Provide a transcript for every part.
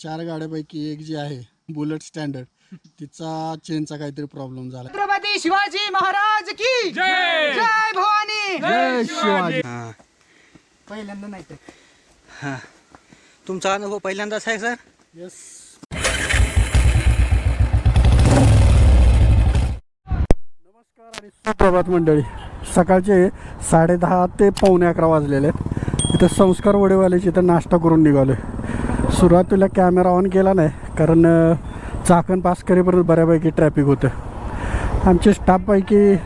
चार गाड्यापैकी एक जी आहे बुलेट स्टँडर्ड. तिचा चेनचा काहीतरी प्रॉब्लेम झाला. छत्रपती शिवाजी महाराज की? जय! जय भवानी! जय शिवाजी! हां. पहिल्यांदा नाही तर. हां. तुमचा अनुभव पहिल्यांदाच आहे सर? येस नमस्कार आणि सुप्रभात मंडळी. सकाळचे साडेदहा ते पावणे अकरा वाजलेले आहेत. इथं संस्कार वडेवाल्याची इथं नाश्ता करून निघालो आहे सुरुवातीला कॅमेरा ऑन केला नाही कारण चाकण पास करेपर्यंत बऱ्यापैकी ट्रॅफिक होतं. आमचे स्टाफपैकी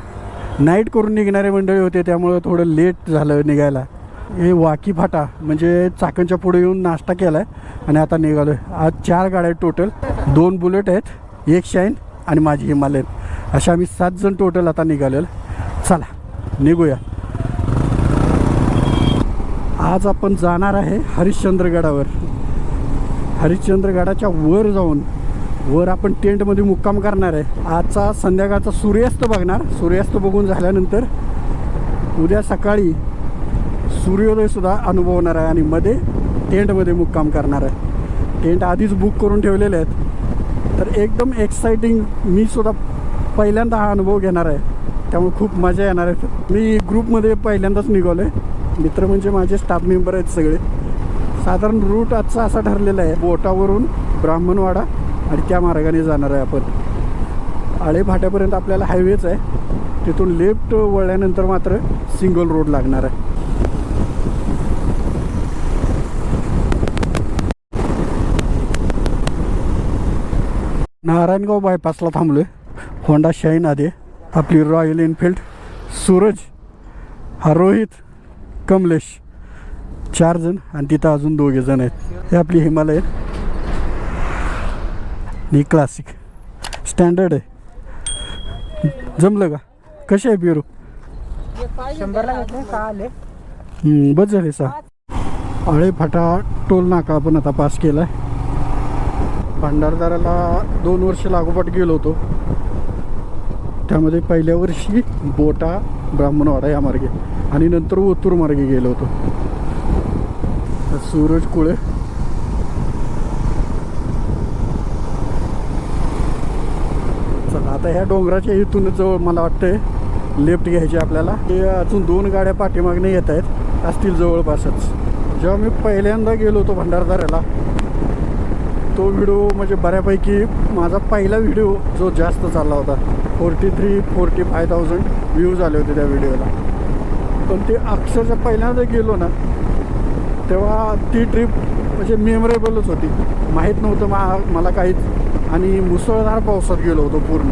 नाईट करून निघणारे मंडळी होते त्यामुळं थोडं लेट झालं निघायला. हे वाकी फाटा म्हणजे चाकणच्या पुढे येऊन नाश्ता केला आहे आणि आता निघालो आहे आज चार गाड्या आहेत टोटल दोन बुलेट आहेत एक शाईन आणि माझी हिमालयन. अशा आम्ही सात जण टोटल आता निघालेलं. चला निघूया. आज आपण जाणार आहे हरिश्चंद्रगडावर. हरिश्चंद्रगडाच्या वर जाऊन वर आपण टेंटमध्ये मुक्काम करणार आहे. आजचा संध्याकाळचा सूर्यास्त बघणार. सूर्यास्त बघून झाल्यानंतर उद्या सकाळी सूर्योदयसुद्धा अनुभवणार आहे आणि मध्ये टेंटमध्ये मुक्काम करणार आहे. टेंट आधीच बुक करून ठेवलेले आहेत. तर एकदम एक्साइटिंग मी सुद्धा पहिल्यांदा हा अनुभव घेणार आहे. त्यामुळे खूप मजा येणार आहे. मी ग्रुपमध्ये पहिल्यांदाच निघालो आहे मित्र म्हणजे माझे स्टाफ मेंबर आहेत सगळे. साधारण रूट आजचा असा ठरलेला आहे. बोटावरून ब्राह्मणवाडा आणि त्या मार्गाने जाणार आहे आपण. आळे फाट्यापर्यंत आपल्याला हायवेच आहे. तिथून लेफ्ट वळल्यानंतर मात्र सिंगल रोड लागणार आहे. नारायणगाव बायपासला थांबलोय. होंडा शाईन आधी. आपली रॉयल एनफिल्ड सूरज हा रोहित कमलेश. चार जण आणि तिथं अजून दोघे जण आहेत. हे आपली हिमालयन. ही क्लासिक स्टँडर्ड आहे. जमलं का? कसे आहे बिरू बस झाले सा आळे फाटा टोल नाका आपण आता पास केला आहे भंडारदाराला दोन वर्ष लागोपाठ गेलो होतो. त्यामध्ये पहिल्या वर्षी बोटा ब्राह्मणवाडा या मार्गे आणि नंतर ओतूर मार्गे गेलो होतो. सूरज कुळे. चला आता ह्या डोंगराच्या इथून जवळ मला वाटतंय लेफ्ट घ्यायची आपल्याला. ते अजून दोन गाड्या पाठीमागणे येत आहेत असतील जवळपासच. जेव्हा मी पहिल्यांदा गेलो होतो भंडारदाऱ्याला तो व्हिडिओ म्हणजे बऱ्यापैकी माझा पहिला व्हिडिओ जो जास्त चालला होता. Forty three forty five thousand views आले होते त्या व्हिडिओला. पण ते अक्षरशः पहिल्यांदा गेलो ना तेव्हा ती ट्रिप म्हणजे मेमरेबलच होती. माहीत नव्हतं मा मला काहीच. आणि मुसळधार पावसात गेलो होतो पूर्ण.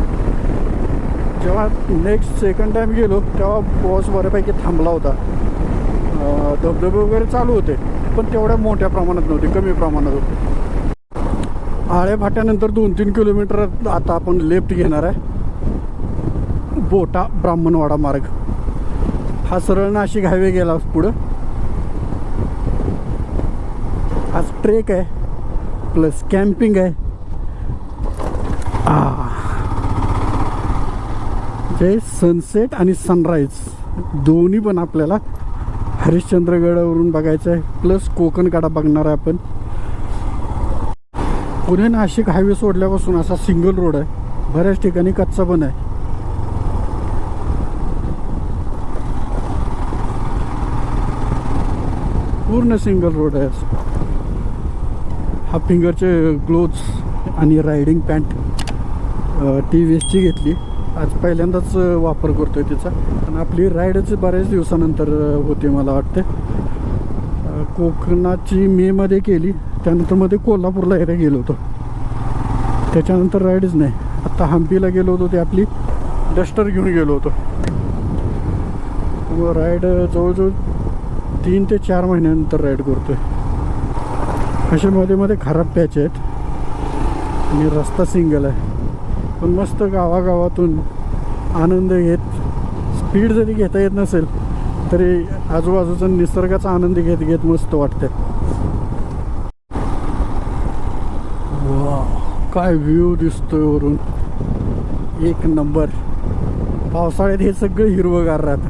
जेव्हा नेक्स्ट सेकंड टाईम गेलो तेव्हा पाऊस बऱ्यापैकी थांबला होता. धबधबे वगैरे चालू होते पण तेवढ्या मोठ्या प्रमाणात नव्हते कमी प्रमाणात होते. आळेभाट्यानंतर दोन तीन किलोमीटर आता आपण लेफ्ट घेणार आहे. बोटा ब्राह्मणवाडा मार्ग. हा सरळ नाशिक हायवे गेला पुढं. आज ट्रेक आहे प्लस कॅम्पिंग आहे. जे सनसेट आणि सनराईज दोन्ही पण आपल्याला हरिश्चंद्रगडावरून बघायचं आहे प्लस कोकणकडा बघणार आहे आपण. पुणे नाशिक हायवे सोडल्यापासून असा सिंगल रोड आहे. बऱ्याच ठिकाणी कच्चा पण आहे. पूर्ण सिंगल रोड आहे असं. हा फिंगरचे ग्लोव्ज आणि रायडिंग पॅन्ट टी व्ही एसची घेतली. आज पहिल्यांदाच वापर वापर करतोय तिचा. आणि आपली राईडच बऱ्याच दिवसानंतर होते मला वाटते कोकणाची मेमध्ये केली. त्यानंतरमध्ये कोल्हापूरला एरिया गेलो होतो. त्याच्यानंतर राईडच नाही. आता हम्पीला गेलो होतो ते आपली डस्टर घेऊन गेलो होतो. व राईड जवळजवळ तीन ते चार महिन्यानंतर राईड करतोय. असे मध्ये मध्ये खराब पॅच आहेत. आणि रस्ता सिंगल आहे. पण मस्त गावागावातून आनंद घेत स्पीड जरी घेता येत नसेल तरी आजूबाजूचा निसर्गाचा आनंद घेत घेत मस्त वाटते काय व्ह्यू दिसतोय वरून. एक नंबर. पावसाळ्यात हे सगळं हिरवगार राहतं.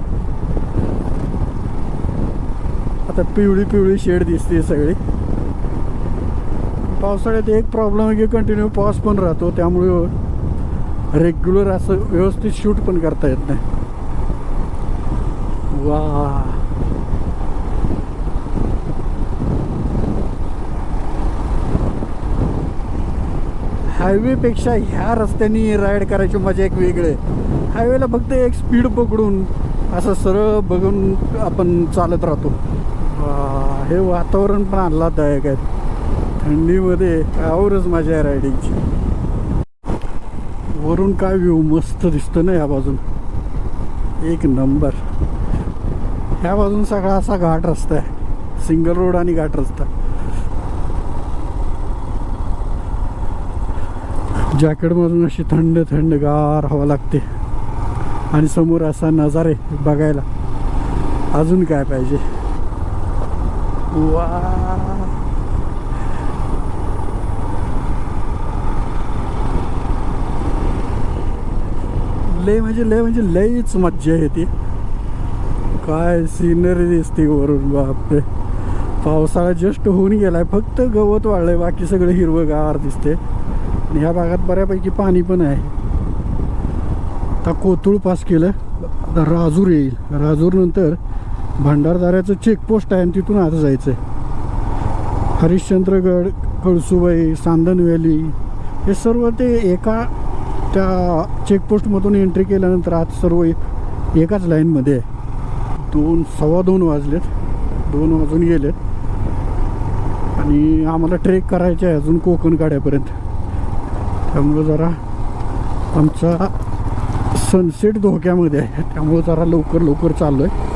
आता पिवळी पिवळी शेड दिसते सगळी. पावसाळ्यात एक प्रॉब्लेम आहे की कंटिन्यू पाऊस पण राहतो. त्यामुळे रेग्युलर असं व्यवस्थित शूट पण करता येत नाही. वा. हायवेपेक्षा ह्या रस्त्याने राईड करायची मजा एक वेगळी आहे. हायवेला फक्त एक स्पीड पकडून असं सरळ बघून आपण चालत राहतो. वा, हे वातावरण पण आल्हाददायक आहे. थंडीमध्ये आवरच मजा रायडिंगची. वरून काय व्ह्यू मस्त दिसतं ना या बाजून. एक नंबर. ह्या बाजून सगळा असा घाट रस्ता आहे. सिंगल रोड आणि घाट रस्ता. जॅकेटमधून अशी थंड थंड गार हवा लागते. आणि समोर असा नजारे बघायला. अजून काय पाहिजे? वा! लय म्हणजे लय म्हणजे लयच मज्जा येते. काय सिनरी दिसते वरून बापरे. पावसाळा जस्ट होऊन गेलाय. फक्त गवत वाढलंय बाकी सगळं हिरवंगार दिसते आणि ह्या भागात बऱ्यापैकी पाणी पण आहे. आता कोतुळ पास केलं आता राजूर येईल. राजूर नंतर भंडारदाऱ्याचं चेकपोस्ट आहे आणि तिथून आता जायचं आहे हरिश्चंद्रगड कळसुबाई सांदन व्हॅली हे सर्व ते एका त्या चेकपोस्टमधून एंट्री केल्यानंतर आज सर्व एकाच लाईनमध्ये आहे. दोन सव्वा दोन वाजलेत. दोन वाजून गेलेत. आणि आम्हाला ट्रेक करायचे आहे अजून कोकण काड्यापर्यंत त्यामुळं जरा आमचा सनसेट धोक्यामध्ये आहे. त्यामुळं जरा लवकर लवकर चाललो आहे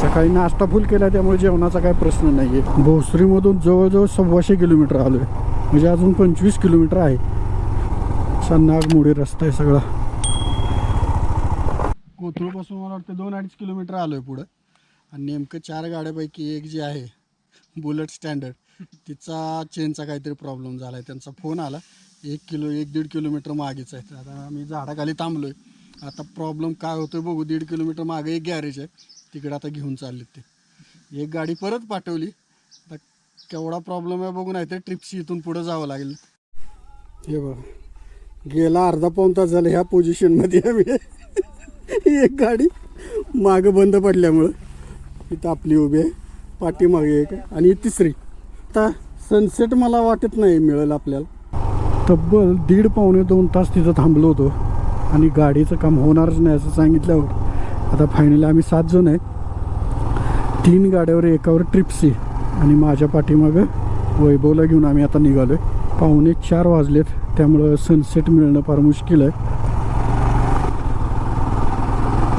सकाळी नाश्ता फुल केला त्यामुळे जेवणाचा काय प्रश्न नाही आहे भोसरीमधून जवळजवळ सव्वाशे किलोमीटर आलो आहे म्हणजे अजून पंचवीस किलोमीटर आहे. असा नागमोडी रस्ता आहे सगळा. कोथरूडपासून मला वाटतं दोन अडीच किलोमीटर आलो आहे पुढं. आणि नेमकं चार गाड्यापैकी एक जी आहे बुलेट स्टँडर्ड तिचा चेनचा काहीतरी प्रॉब्लेम झाला आहे त्यांचा फोन आला एक किलो एक दीड किलोमीटर मागेच आहे. तर आता आम्ही झाडाखाली थांबलो आहे आता प्रॉब्लेम काय होतोय बघू दीड किलोमीटर मागे एक गॅरेज आहे. तिकडे आता घेऊन चाललेत ते. एक गाडी परत पाठवली आता केवढा प्रॉब्लेम आहे बघू नाही तर ट्रिपशी इथून पुढं जावं लागेल. हे बघ. गेला अर्धा पाऊन तास झाला ह्या पोझिशनमध्ये आम्ही. एक गाडी मागं बंद पडल्यामुळं इथं आपली उभी आहे पाठीमागे एक आणि तिसरी. आता सनसेट मला वाटत नाही मिळेल आपल्याला. तब्बल दीड पावणे दोन तास तिथं थांबलो होतो आणि गाडीचं काम होणारच नाही असं सांगितल्यावर आता फायनली आम्ही सात जण आहे तीन गाड्यावर एकावर ट्रिप्सी आणि माझ्या पाठीमागं वैभवला घेऊन आम्ही आता निघालो आहे पाहुणे चार वाजलेत. त्यामुळं सनसेट मिळणं फार मुश्किल आहे.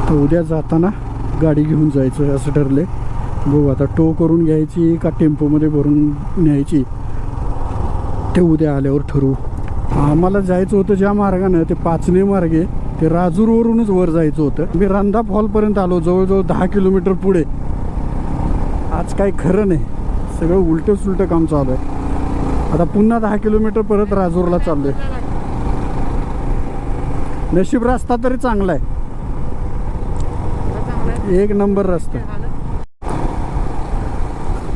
तर उद्या जाताना गाडी घेऊन जायचं असं ठरले बघू आता टो करून घ्यायची का टेम्पोमध्ये भरून न्यायची? ते उद्या आल्यावर ठरवू. आम्हाला जायचं होतं ज्या मार्गानं ते पाचने मार्गे ते राजूरवरूनच वर जायचं होतं. मी रांधा फॉलपर्यंत आलो जवळजवळ दहा किलोमीटर पुढे. आज काही खरं नाही. सगळं उलटं सुलटं काम चालू आहे. आता पुन्हा दहा किलोमीटर परत राजूरला चाललोय. नशीब रस्ता तरी चांगला आहे. एक नंबर रस्ता.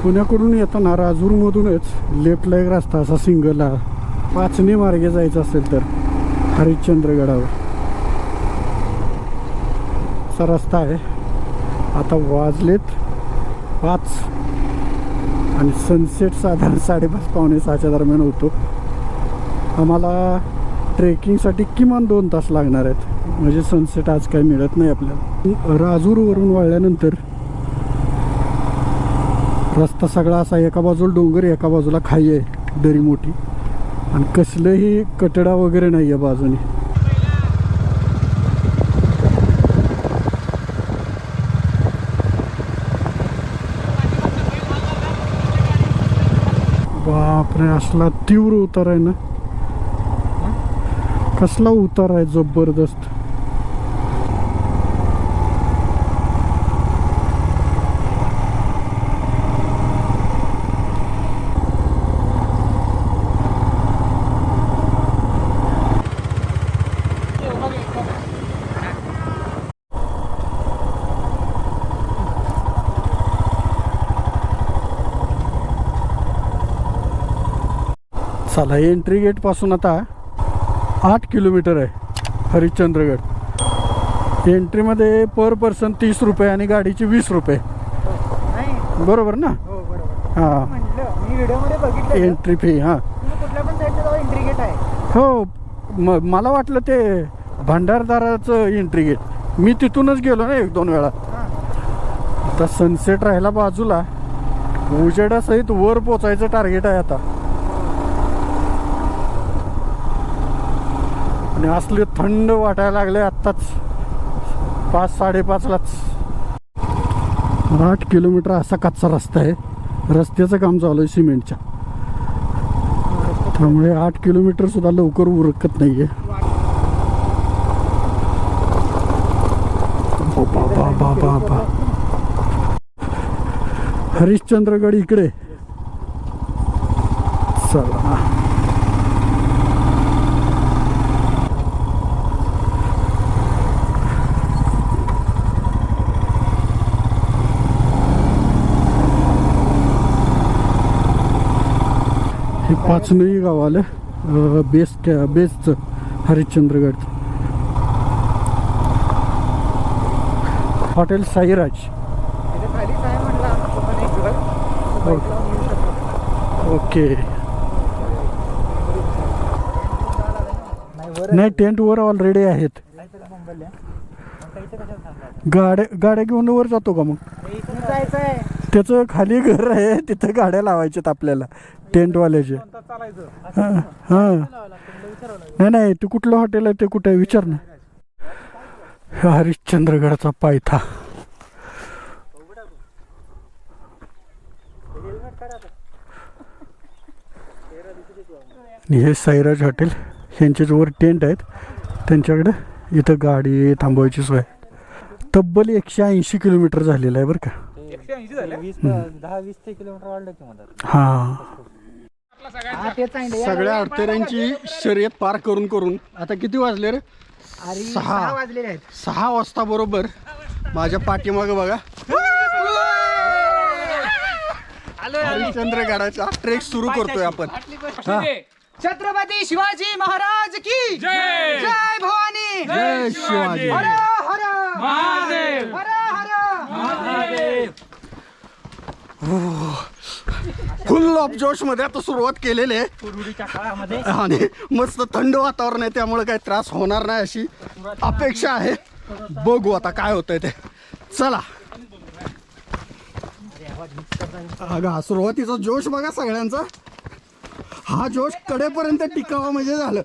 पुण्याकडून येताना राजूरमधूनच लेफ्टला एक रस्ता असा सिंगल पाचने मार्गे जायचं असेल तर हरिश्चंद्रगडावर. असा रस्ता आहे. आता वाजलेत पाच. आणि सनसेट साधारण साडेपाच पावणे सहाच्या दरम्यान होतो. आम्हाला ट्रेकिंगसाठी किमान दोन तास लागणार आहेत. म्हणजे सनसेट आज काही मिळत नाही आपल्याला. राजूरवरून वळल्यानंतर रस्ता सगळा असा एका बाजूला डोंगर एका बाजूला खाई आहे दरी मोठी. आणि कसलंही कटडा वगैरे नाही आहे बाजूने. नाही असला तीव्र उतार आहे ना? कसला उतार आहे जबरदस्त. चला एंट्री गेटपासून आता आठ किलोमीटर आहे हरिश्चंद्रगड. एंट्रीमध्ये पर पर्सन तीस रुपये आणि गाडीची वीस रुपये. बरोबर ना? हो हां. एंट्री फी हां. गेट आहे. हो मला वाटलं ते भंडारदाराचं एंट्री गेट मी तिथूनच गेलो ना एक दोन वेळा. हां. आता सनसेट राहिला बाजूला. उजेडासहित वर पोचायचं टार्गेट आहे आता. आणि असले थंड वाटायला लागले आत्ताच. पाच साडेपाचलाच. आठ किलोमीटर असा कच्चा रस्ता आहे. रस्त्याचं काम चालू आहे सिमेंटच्या. त्यामुळे आठ किलोमीटर सुद्धा लवकर उरकत नाहीये. हो, बाबा हरिश्चंद्रगड इकडे. चला. हे पाचनई गाव आलं. अं, बेस कॅ बेसचं हरिश्चंद्रगडचं हॉटेल साईराज. ओके. नाही टेंट वर ऑलरेडी आहेत? गाड्या गाड्या घेऊन वर जातो का मग? त्याचं खाली घर आहे तिथं गाड्या लावायच्यात आपल्याला. टेंटवाल्याचे. चालायचं हां हां. नाही नाही ते कुठलं हॉटेल आहे ते कुठे आहे? विचार ना. हे हरिश्चंद्रगडचा पायथा. हे साईराज हॉटेल ह्यांच्याच वर टेंट आहेत. त्यांच्याकडे इथं गाडी थांबवायची सोय. तब्बल एकशे ऐंशी किलोमीटर झालेलं आहे बरं का. हां. हा सगळ्या अडतेऱ्यांची शर्यत पार करून करून. आता किती वाजले रे? अरे सहा. सहा वाजलेले आहेत. सहा वाजता बरोबर. माझ्या पाठीमागं बघा. हरिश्चंद्रगडाचा ट्रेक सुरू करतोय आपण. हा. छत्रपती शिवाजी महाराज की? जय. जय भवानी. जय शिवाजी. हर हर. महादेव. हर हर. फुल ऑफ जोशमध्ये आता सुरुवात केलेली आहे. आणि मस्त थंड वातावरण आहे त्यामुळे काही त्रास होणार नाही अशी अपेक्षा आहे. बघू आता काय होतंय ते. चला. अगं सुरुवातीचा जोश बघा सगळ्यांचा. हा जोश कडेपर्यंत टिकावा म्हणजे झालं.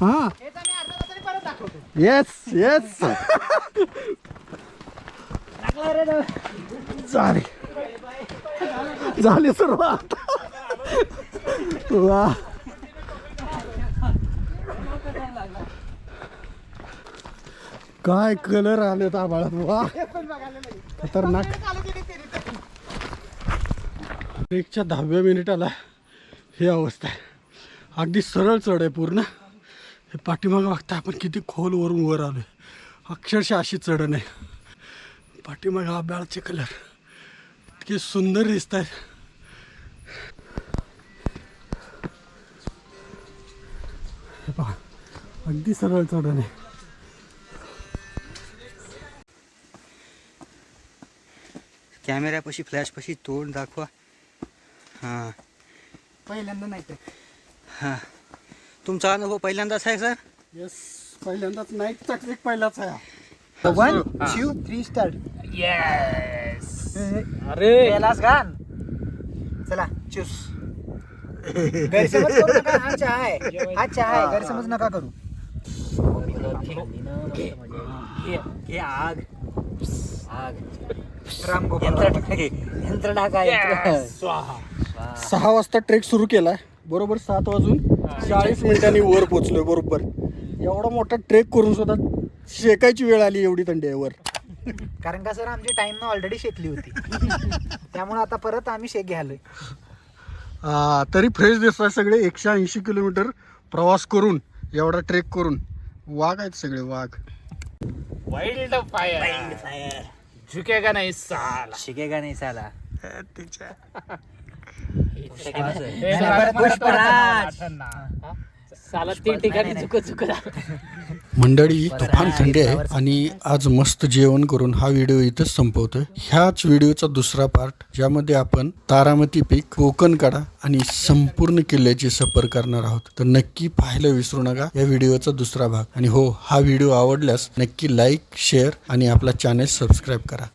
हा. येस येस चालेल. झाली सुरुवात. वा. काय कलर आले आबाळात वा. खतरनाक. एकच्या दहाव्या मिनिटाला ही अवस्था आहे. अगदी सरळ चढ आहे पूर्ण. हे पाठीमागं बघता आपण किती खोलवरून वर आलो आहे अक्षरशः अशी चढण आहे पाठीमागं आब्याळाचे कलर इतके सुंदर दिसत आहेत पहा अगदी सरळ चढण. आहे कॅमेऱ्यापाशी फ्लॅशपाशी तोंड दाखवा. हां. पहिल्यांदा नाही तर हां. तुमचा अनुभव पहिल्यांदाच आहे सर? येस पहिल्यांदाच. ट्रेक पहिलाच आहे. One two three start yes अरे. गेलास गान चला चूस. गैरसमज करू नका हा चहा आहे. हा चहा आहे गैरसमज नका करू. आग. आग. राम यंत्रणा काय सहा वाजता ट्रेक सुरू केलाय. बरोबर सात वाजून चाळीस मिनिटांनी वर पोचलोय बरोबर. एवढा मोठा ट्रेक करून सुद्धा शेकायची वेळ आली एवढी थंडी आहे वर. कारण का सर आमची टाइम ना ऑलरेडी शेकली होती. त्यामुळे आता परत आम्ही शेक घ्यालोय आ, तरी फ्रेश दिसतात सगळे. एकशे ऐंशी किलोमीटर प्रवास करून एवढा ट्रेक करून. वाघ आहेत सगळे वाघ. वाइल्ड फायर झुकेगा नहीं साला. शिकेगा नाही साला. पुष्पराज. साला मंडळी तुफान थंडी आहे आणि आज मस्त जेवण करून हा व्हिडिओ इथंच संपवतोय. ह्याच व्हिडिओचा दुसरा पार्ट ज्यामध्ये आपण तारामती पीक कोकण कडा आणि संपूर्ण किल्ल्याची सफर करणार आहोत. तर नक्की पाहायला विसरू नका या व्हिडिओचा दुसरा भाग. आणि हो हा व्हिडिओ आवडल्यास नक्की लाईक शेअर आणि आपला चॅनेल सबस्क्राईब करा.